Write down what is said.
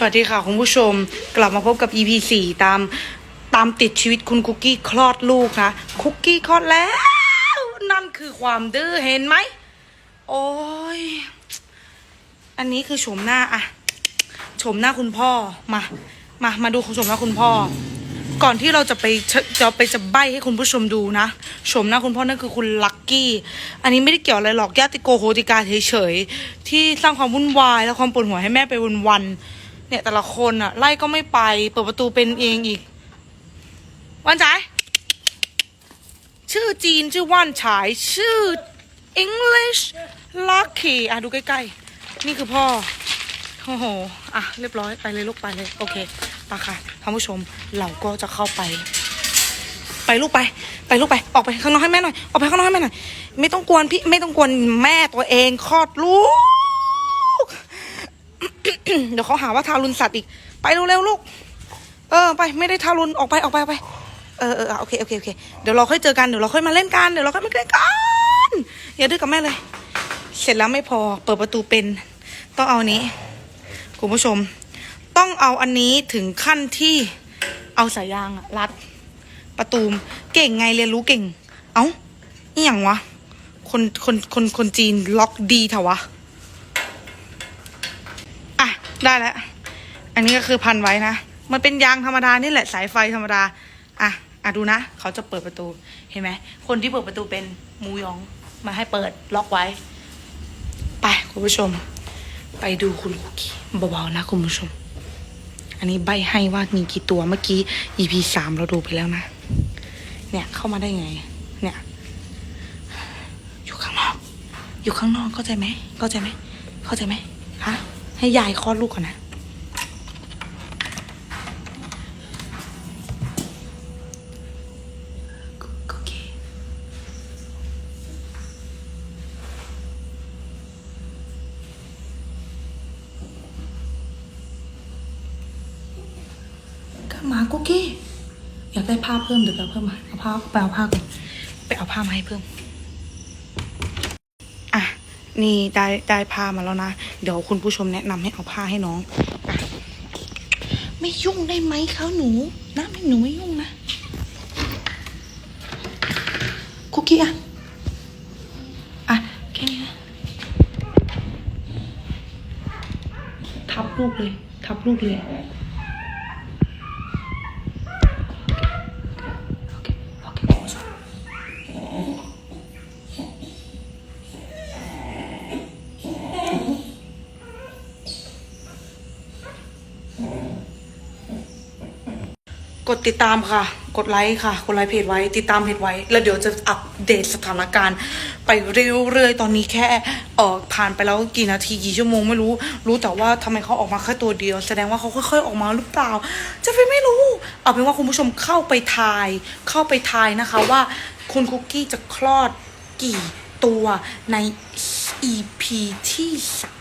สวัสดีค่ะคุณผู้ชม กลับมาพบกับ EP 4ตามตามติดชีวิตคุณคุกกี้คลอดลูกนะคุกกี้คลอดแล้ว นั่นคือความดื้อเห็นไหม โอ้ย อันนี้คือโฉมหน้าอะโฉมหน้าคุณพ่อมา มามาดูโฉมหน้าคุณพ่อ ก่อนที่เราจะไปจะไปจะใบให้คุณผู้ชมดูนะโฉมหน้าคุณพ่อนั่นคือคุณลักกี้ อันนี้ไม่ได้เกี่ยวอะไรหรอกญาติโกโหติกาเฉยๆที่สร้างความวุ่นวายและความปวดหัวให้แม่ไปวันๆ เนี่ยแต่ละคนอะไล่ก็ไม่ไปเปิดประตูเป็นเองอีก วันฉายชื่อจีนชื่อว่านฉายชื่อ English Lucky อะดูใกล้ๆ นี่คือพ่อ โอ้โห อะ เรียบร้อยไปเลยลูกไปเลย โอเคไปค่ะท่านผู้ชมเราก็จะเข้าไป ไปลูกไป ไปลูกไป ออกไปข้างนอกให้แม่หน่อย ออกไปข้างนอกให้แม่หน่อย ไม่ต้องกวนพี่ ไม่ต้องกวนแม่ตัวเองคลอดลูก เดี๋ยวเขาหาว่าทารุณสัตว์อีก ไปเร็วๆลูก เออ ไปไม่ได้ทารุณออกไปออกไปออกไป เออเอออโอเคโอเคโอเค เดี๋ยวเราค่อยเจอกัน เดี๋ยวเราค่อยมาเล่นกัน เดี๋ยวเราค่อยมาเล่นกัน อย่าดื้อกับแม่เลย เสร็จแล้วไม่พอ เปิดประตูเป็น ต้องเอานี้ คุณผู้ชม ต้องเอาอันนี้ถึงขั้นที่เอาสายยางรัด ประตูเก่งไงเรียนรู้เก่ง เอ้านี่อย่างวะ คนคนคนคนจีนล็อกดีเถอะวะ ได้แล้ว อันนี้ก็คือพันไว้นะ มันเป็นยางธรรมดานี่แหละสายไฟธรรมดา อะ อะดูนะ เขาจะเปิดประตู เห็นไหม คนที่เปิดประตูเป็นมูยอง มาให้เปิดล็อกไว้ ไปคุณผู้ชม ไปดูคุณคุกกี้เบาๆนะคุณผู้ชม อันนี้ใบให้ว่ามีกี่ตัวเมื่อกี้ EP สามเราดูไปแล้วนะ เนี่ยเข้ามาได้ไง เนี่ย อยู่ข้างนอก อยู่ข้างนอกเข้าใจไหมเข้าใจไหมเข้าใจไหม ให้ยายคลอดลูกก่อนนะคุกกี้ก็มาคุกกี้อยากได้ผ้าเพิ่มเดี๋ยวไปเอาเพิ่มมาเอาผ้าไปเอาผ้าก่อนไปเอาผ้ามาให้เพิ่ม นี่ได้ได้ผ้ามาแล้วนะ เดี๋ยวคุณผู้ชมแนะนำให้เอาผ้าให้น้องอะไม่ยุ่งได้ไหมเขาหนูนะไม่หนูไม่ยุ่งนะคุกกี้อะอะแค่นี้นะทับลูกเลย ทับลูกเลย โอเค โอเคคุณผู้ชม กดติดตามค่ะ กดไลค์ค่ะ กดไลค์เพจไว้ ติดตามเพจไว้ แล้วเดี๋ยวจะอัปเดตสถานการณ์ ไปเรื่อยๆ ตอนนี้แค่เออผ่านไปแล้วกี่นาทีกี่ชั่วโมงไม่รู้ รู้แต่ว่าทำไมเขาออกมาแค่ตัวเดียว แสดงว่าเขาค่อยๆ ออกมาหรือเปล่า จะไปไม่รู้ เอาเป็นว่าคุณผู้ชมเข้าไปทาย เข้าไปทายนะคะว่าคุณคุกกี้จะคลอดกี่ตัวใน EP ที่สาม